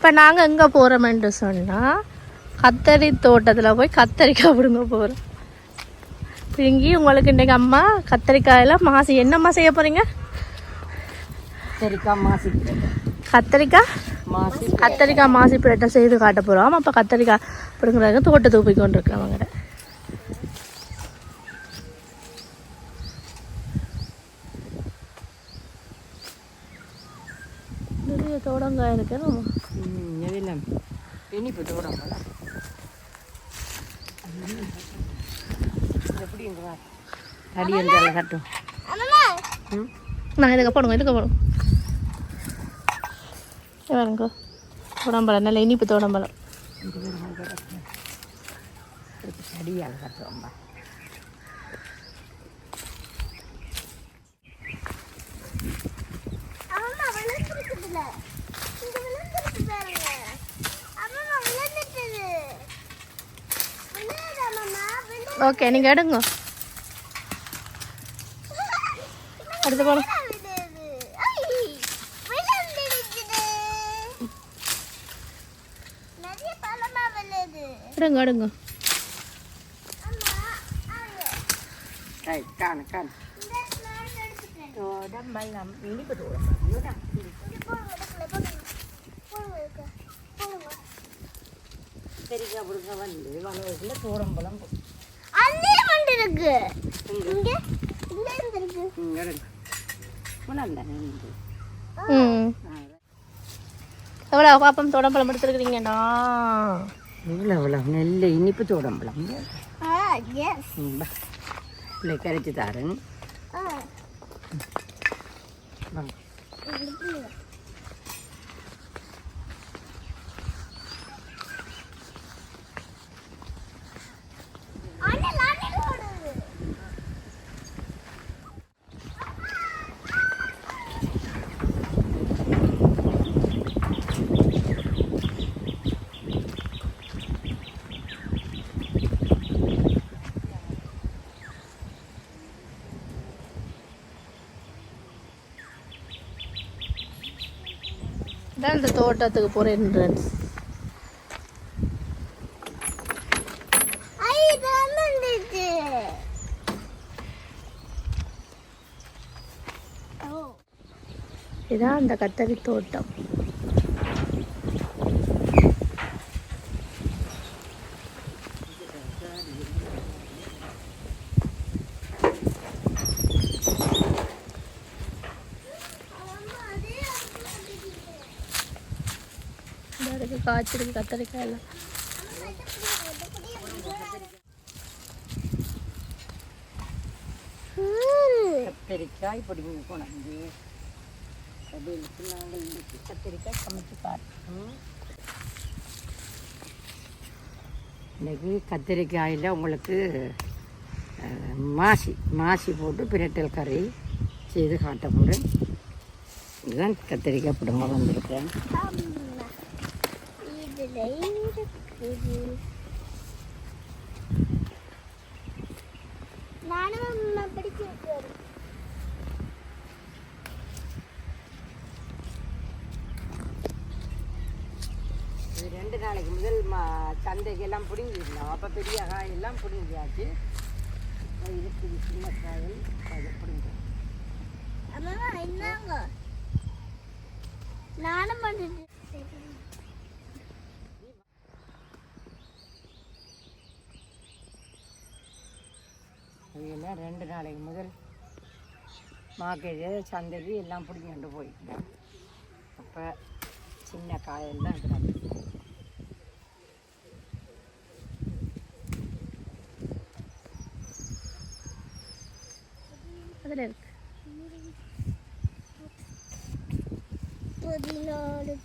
இப்போ நாங்கள் எங்கே போகிறோமென்று சொன்னால் கத்தரி தோட்டத்தில் போய் கத்தரிக்காய் பிடுங்க போகிறோம் பிடுங்கி உங்களுக்கு இன்றைக்கு அம்மா கத்தரிக்காயெல்லாம் மாசி என்னம்மா செய்ய போகிறீங்க சரிக்கா மாசி. கத்தரிக்காய்? மாசி கத்தரிக்காய் மாசி பிரட்டை செய்து காட்ட போகிறோம் அப்போ கத்தரிக்காய் பிடுங்குறாங்க தோட்டத்துக்கு போய் கொண்டு இனிப்பு தூரம் எப்படி தடி இருந்தால கட்டும். நான் இதுக்கு போடுங்க இதுக்கு போடுங்க. வேணுங்க தோடம்பழம் நல்ல இனிப்பு தோடம்பழம் இது வேறு தோடம்பழம் இனிப்பு தூரம் இதுதான் இங்க போடுங்க இடத்துல போடுங்க போடுங்க இதுக்கு. போடுங்க சரிக்கா பிடிக்க வந்து வளவுக்குள்ள தூரம்பழம் அங்கேயும் ஒன்று இருக்கு இங்க இங்க இருந்திருக்கு இங்கே இருக்கு முன்னாடி நின்று ம் எவ்வளோ பாப்பம் தோடம்பழம் எடுத்துருக்குறீங்கண்ணா இவ்வளோ இவ்வளோ நெல் இனிப்பு தோடம்பழம் ஆ எஸ் இல்லை கரைச்சி தாரேன் ஆ வாங்க இதான் இந்த தோட்டத்துக்கு போகிற என்ட்ரன்ஸ் தான் இதான் அந்த கத்தரி தோட்டம். நல்லா இருக்கு காய்ச்சிருக்கு கத்திரிக்காய் எல்லாம். கத்திரிக்காய் பிடிங்க கொண்டாந்து. கடையிலுக்கு நாங்கள் இன்னைக்கு கத்திரிக்காய் சமைச்சு பார்த்தோம் இன்னைக்கு கத்திரிக்காயில் உங்களுக்கு மாசி மாசி போட்டு பிரட்டல் கறி செய்து காட்ட போகிறேன் இதுதான் கத்திரிக்காய் பிடுங்க வந்திருக்கேன். இதுல இருக்குது நானும் அம்மா படிக்க ரெண்டு நாளைக்கு முதல் சந்தைக்கு எல்லாம் பிடுங்கிடலாம். அப்போ பெரிய காய் எல்லாம் பிடுங்கியாச்சு. இருக்குது சின்ன காயில் அதை பிடுங்க நானும் பண்ணிட்டு என்ன ரெண்டு நாளைக்கு முதல் மாக்கிழ சந்தடி எல்லாம் பிடிங்கிட்டு போயிட்டேன் அப்போ சின்ன காயெல்லாம் கிடக்கு அதில் இருக்கு பதினாலு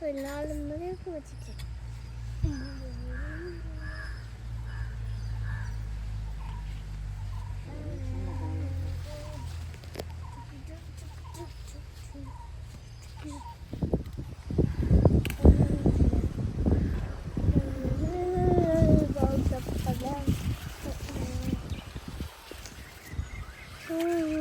பதினாலு மணிக்கு வச்சுட்டு Ooh.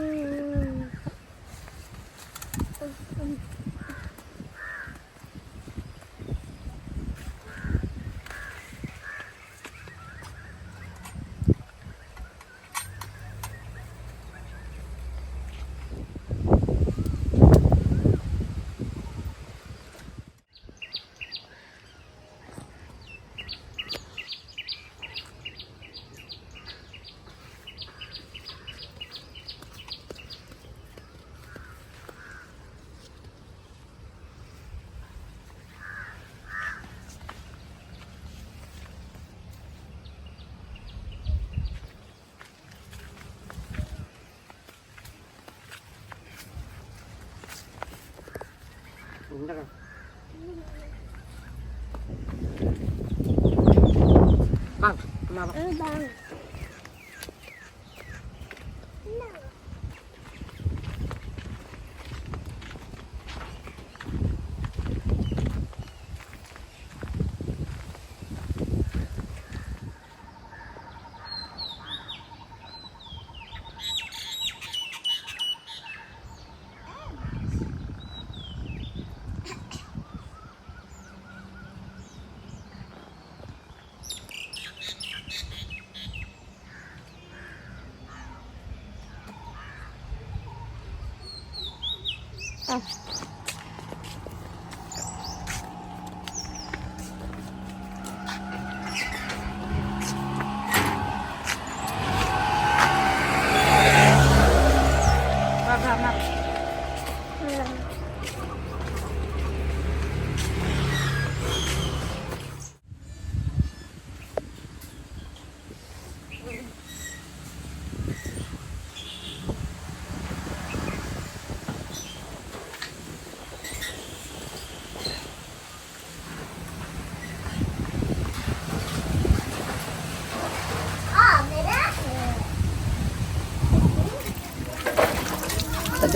இந்த வாங்க அம்மா வா. ஆ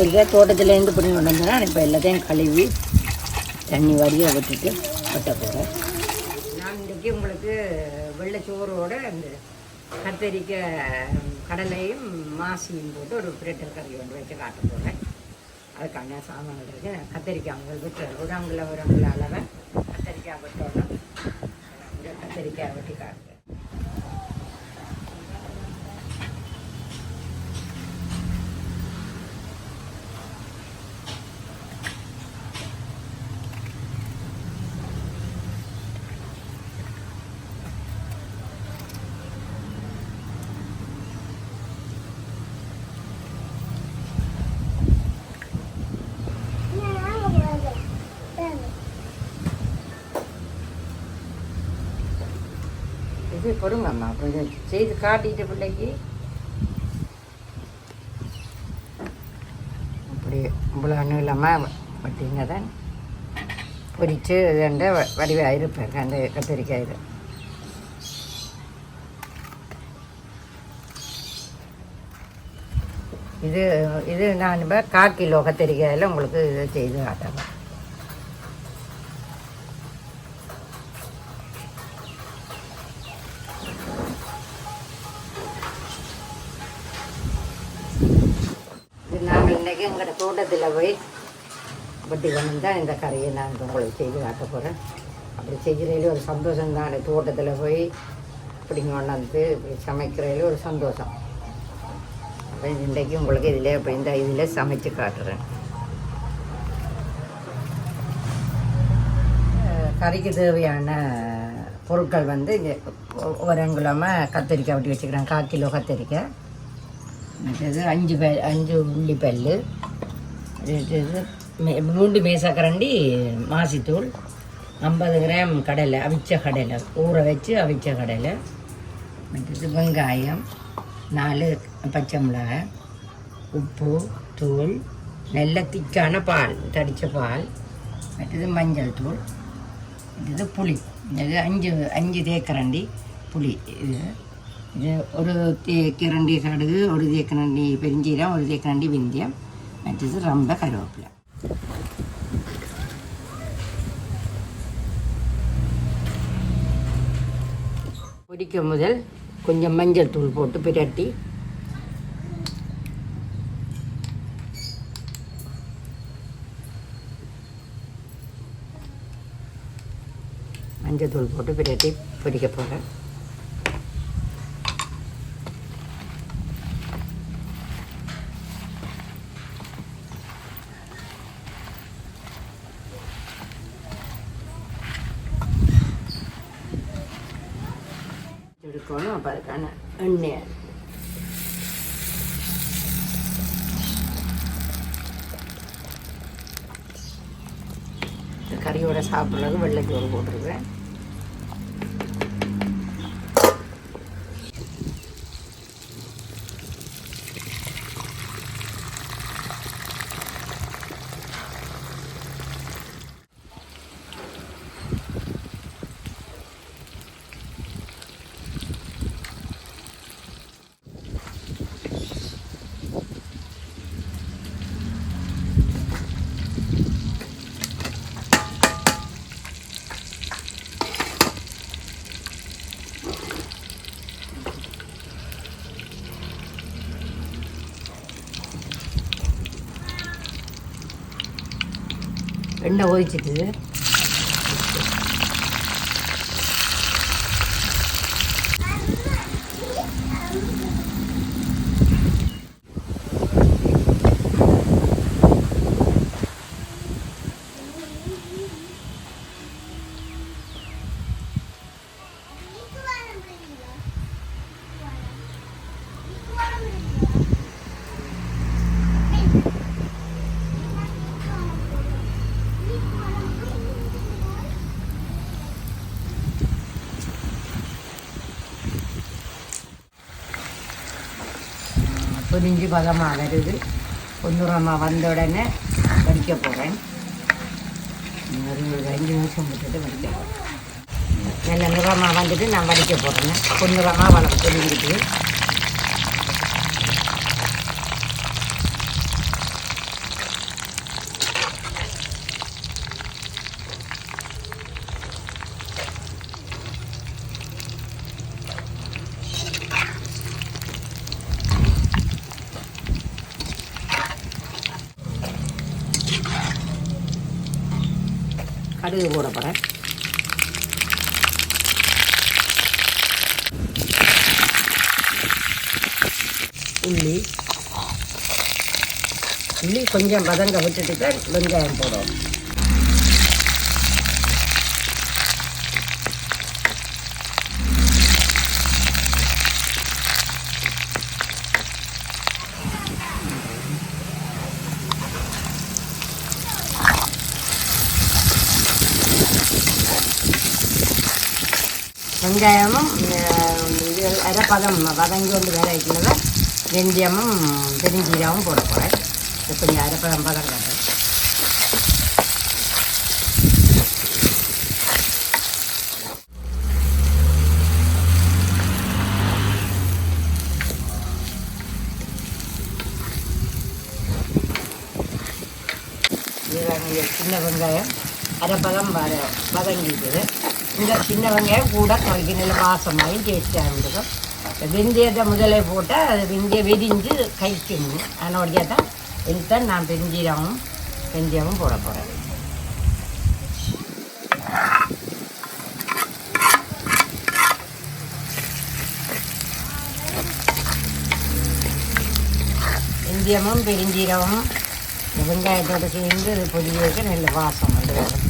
கத்திரிக்காய் தோட்டத்துலேருந்து பிடிங்கி கொண்டு வந்தேன் இப்போ எல்லாத்தையும் கழுவி தண்ணி வடிய விட்டுட்டு வெட்ட போகிறேன் நான் இன்றைக்கி உங்களுக்கு வெள்ளைச்சோறோட அந்த கத்தரிக்காய் கடலையும் மாசியும் போட்டு ஒரு பிரட்டல் கறி ஒன்று வச்சு காட்ட போகிறேன் அதுக்கான சாமான்கள் இருக்கு. கத்தரிக்காய் அவங்க விட்டு உடம்புல அங்குல அளவை கத்தரிக்காய் வெட்டோன்னா கத்தரிக்காய் வெட்டி காட்டுறேன். இது கொடுங்க அம்மா. கொஞ்சம் செய்து காட்டிட்டு பிள்ளைக்கு. அப்படி இவ்வளோ ஒன்றும் இல்லாமல் வட்டிங்க தான் பொரித்து ரெண்டு வடிவாக இருப்பேன். அந்த கத்திரிக்காய் இது. இது இது நான் இப்போ கால் கிலோ கத்திரிக்காயில் உங்களுக்கு இதை செய்து காட்டுறேன். நாங்கள் எங்களோட தோட்டத்தில் போய் வட்டி கொண்டு தான் இந்த கறியை நான் உங்களுக்கு செய்து காட்ட போகிறேன் அப்படி செய்கிறதில் ஒரு சந்தோஷம் தான். தோட்டத்தில் போய் இப்படி கொண்டாந்து இப்படி சமைக்கிறதுல ஒரு சந்தோஷம். அப்போ இன்றைக்கு உங்களுக்கு இதில் இப்போ இந்த இதில் சமைச்சு காட்டுறேன். கறிக்கு தேவையான பொருட்கள் வந்து இங்கே ஒரு அங்குலமாக கத்திரிக்காய் ஒட்டி வச்சுக்கிறேன். கால் கிலோ கத்திரிக்காய். அடுத்தது அஞ்சு பே அஞ்சு உள்ளி பல் அடுத்தது மே மூண்டு மேசக்கரண்டி மாசித்தூள் ஐம்பது கிராம் கடலை அவிச்ச கடலை. ஊற வச்சு அவிச்ச கடலை. அடுத்தது வெங்காயம் நாலு பச்சை மிளகாய் உப்பு தூள் நல்ல திக்கான பால் தடித்த பால். மற்றது மஞ்சள் தூள். இது புளி. இது அஞ்சு அஞ்சு தேக்கரண்டி புளி. இது ஒரு தேக்கரண்டி கடுகு ஒரு தேக்கரண்டி பெருஞ்சீரம் ஒரு தேக்கரண்டி வெந்தயம். மற்றது ரொம்ப கருவேப்பிலை. பொரிக்கும் முதல் கொஞ்சம் மஞ்சள் தூள் போட்டு பிரட்டி. மஞ்சள் தூள் போட்டு பிரட்டி பொடிக்க போகிறேன் எடுக்கணும் அப்போ அதுக்கான எண்ணெய் இந்த கறியோட சாப்பிட்றது வெள்ளைச்சோறு போட்டிருக்கேன். ரெண்டை ஒதிச்சிட்டு பொரிஞ்சு பதமாக வருது பொன்னுரமாக வந்த உடனே வடிக்க போகிறேன் ஒரு அஞ்சு நிமிஷம் விட்டுட்டு வடிக்க போகிறேன் நல்ல நிறமாக வந்துட்டு நான் வடிக்க போகிறேன் பொன்னுரமாக வளம் பொரிஞ்சிட்டு கடுகு போட போகிறேன் உள்ளி உள்ளி கொஞ்சம் வதங்க விட்டுட்டு தான் வெங்காயம் போடும் வெங்காயமும் இது இது பதம் வதங்கி வந்து வேலை வைக்கிறத. வெந்தயமும் பெருஞ்சீராவும் போட போகிறேன் எப்படி அரை பதம் காட்டுறேன். இதுதான் சின்ன வெங்காயம். அரை பதம் வர வதங்கிக்குது இந்த சின்ன வெங்காயம் கூட குறைக்கு நல்ல வாசமாகவும் டேஸ்ட்டாக இருந்தது வெந்தயத்தை முதலே போட்டால் அது வெந்தய வெடிஞ்சு கைக்கணும் அதனுடைய தான் இதுதான் நான் பெருஞ்சீரமும் வெந்தயமும் போட போகிறேன் வெந்தயமும் பெருஞ்சீரகமும் வெங்காயத்தோடு வெங்காயத்தோட சேர்ந்து அது வைக்க நல்ல வாசம் வந்து வரும்.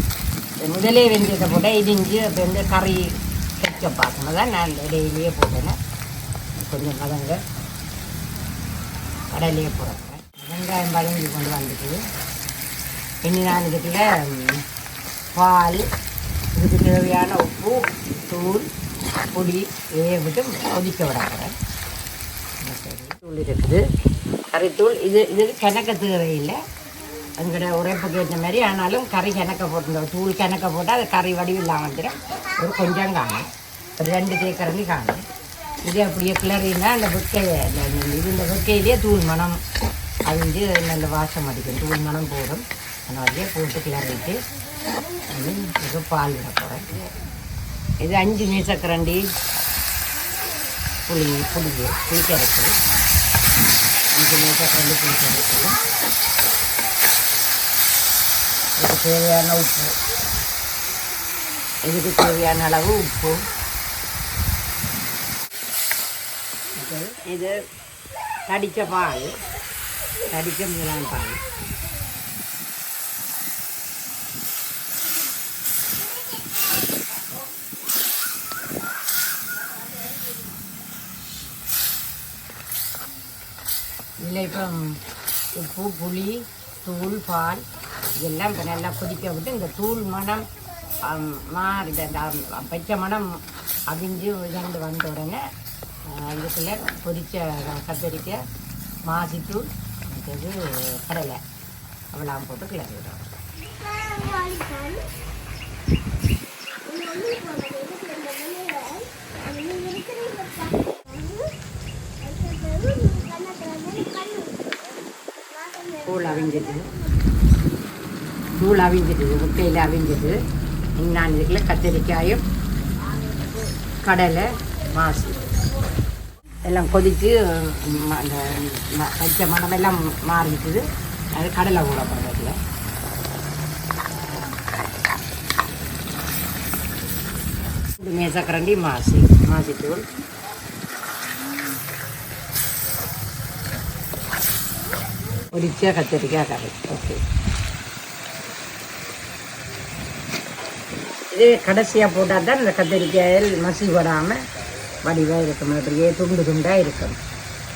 முதலே வெந்தயத்தை போட்டால் இடிஞ்சு அப்போ வந்து கறி வைக்க பார்க்கணும் தான் நான் இடையிலேயே போட்டேன் கொஞ்சம் பதங்க கடலையே போடுறேன் வெங்காயம் வதங்கி கொண்டு வந்துட்டு இனி நான் இதுக்குள்ள பால் இதுக்கு தேவையான உப்பு தூள் பொடி இதையை விட்டு கொதிக்க விட தூள் இருக்குது கறித்தூள் இது இது கணக்க தேவையில்லை எங்களோட உரைப்புக்கு ஏற்ற மாதிரி ஆனாலும் கறி கணக்க போட்டுருந்தோம் தூள் கணக்க போட்டால் அது கறி வடிவில்லாம் வந்துடும் ஒரு கொஞ்சம் காணும். ஒரு ரெண்டு தேக்கரண்டி காணும். இது அப்படியே கிளறினா அந்த வெக்கை இது இந்த வெக்கையிலேயே தூள் மனம் அழிஞ்சு நல்ல வாசம் அடிக்கும். தூள் மனம் போடும் அதனாலே போட்டு கிளறிட்டு இது பால் விட போகிறேன் இது அஞ்சு மீசக்கரண்டி புளி புளி புளிக்கரைக்கு அஞ்சு மீசக்கரண்டி புளிக்கரைக்கு இதுக்கு தேவையான உப்பு. இதுக்கு தேவையான அளவு உப்பு. இது தடித்த பால். கடித்த முதலாம் பால். இல்லை இப்போ உப்பு புளி தூள் பால் இதெல்லாம் இப்போ நல்லா கொதிக்க விட்டு இந்த தூள் மணம் ஆம், இந்த பச்சை மணம் அவிஞ்சு இரண்டு வந்த உடனே இதுக்குள்ளே இதுக்குள்ள பொரிச்ச கத்தரிக்காய் மாசித்தூள் மற்றது கடலை. அவளாம் போட்டு கிளறி விடும் தூள் அவிஞ்சிட்டு தூள் அவிஞ்சிட்டு முட்டையில் அவிஞ்சிட்டு நான் இதுக்குள்ள கத்திரிக்காயும் கடலை மாசு. எல்லாம் கொதித்து அந்த ம- பச்சை மணம் எல்லாம் மாறிட்டுது அது கடலை ஊற போடுறதுல மேசக்கரண்டி மாசி மாசி தூள் பொரிச்ச கத்திரிக்காய் கறி. ஓகே. இது கடைசியாக போட்டால் தான் இந்த கத்திரிக்காயில் மசி வராமல் வடிவாக இருக்கும். அப்படியே துண்டு துண்டாக இருக்கும்.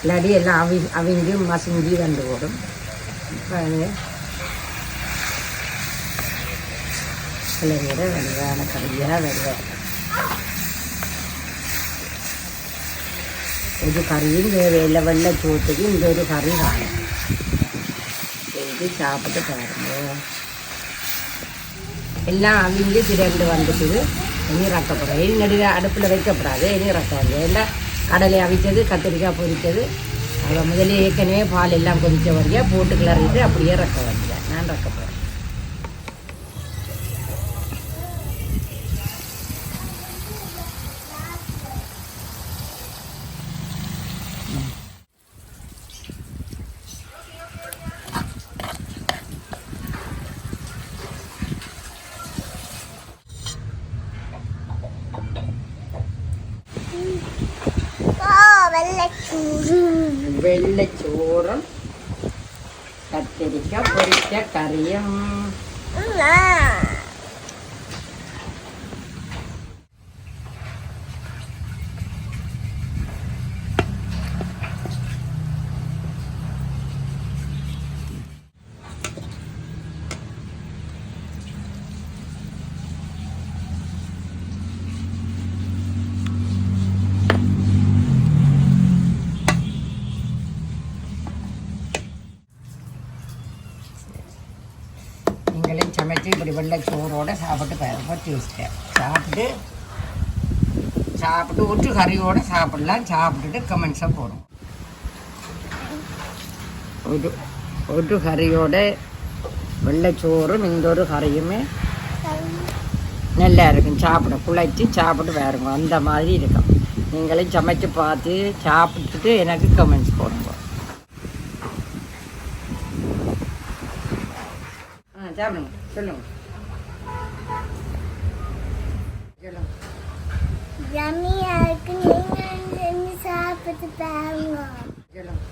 இல்லாடி எல்லாம் அவி அவிங்கி மசிங்கி வந்து போடும். இப்போ அது வடிவான கறியாக வருவேன் இது கறியும் தேவையில்லை. வெள்ளை சோத்துக்கு இந்த ஒரு கறி காணும். செய்து சாப்பிட்டு பாருங்க. எல்லாம் அவிஞ்சு திரண்டு வந்துட்டுது. இனி ரக்கப்படாது இனி நடுவே அடுப்பில் வைக்கப்படாது. இனி ரக்காது எல்லாம் கடலை அவித்தது கத்திரிக்காய் பொரிச்சது அதை முதல்ல ஏற்கனவே பால் எல்லாம் கொதிச்ச வரையா போட்டு கிளறிட்டு அப்படியே ரக்க വെള്ളച്ചോറും കത്തിരിക്ക പൊരിച്ച കറിയും. வெள்ளை சோறோடு சாப்பிட்டு பாருங்க டேஸ்ட்டாக சாப்பிட்டு சாப்பிட்டு ஒற்று கறியோட சாப்பிடலாம் சாப்பிட்டுட்டு கமெண்ட்ஸாக போடும் ஒரு ஒரு கறியோட வெள்ளைச்சோறும் இந்த ஒரு கறியுமே நல்லா இருக்கும் சாப்பிடும் குழைச்சி சாப்பிட்டு வேறுங்க அந்த மாதிரி இருக்கும் நீங்களும் சமைச்சு பார்த்து சாப்பிட்டுட்டு எனக்கு கமெண்ட்ஸ் போடுங்க ஆ சாப்பிடுங்க சொல்லுங்கள் சொல்லுங்க இருக்கு நீங்க சாப்பிட்டு பாருங்க சொல்லுங்க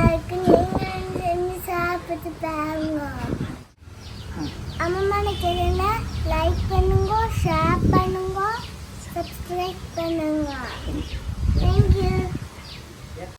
இருக்கு நீங்க சாப்பிட்டு பாருங்க அம்மா நினைக்கிறேன் லைக் பண்ணுங்க ஷேர் பண்ணுங்க சப்ஸ்கிரைப் பண்ணுங்க.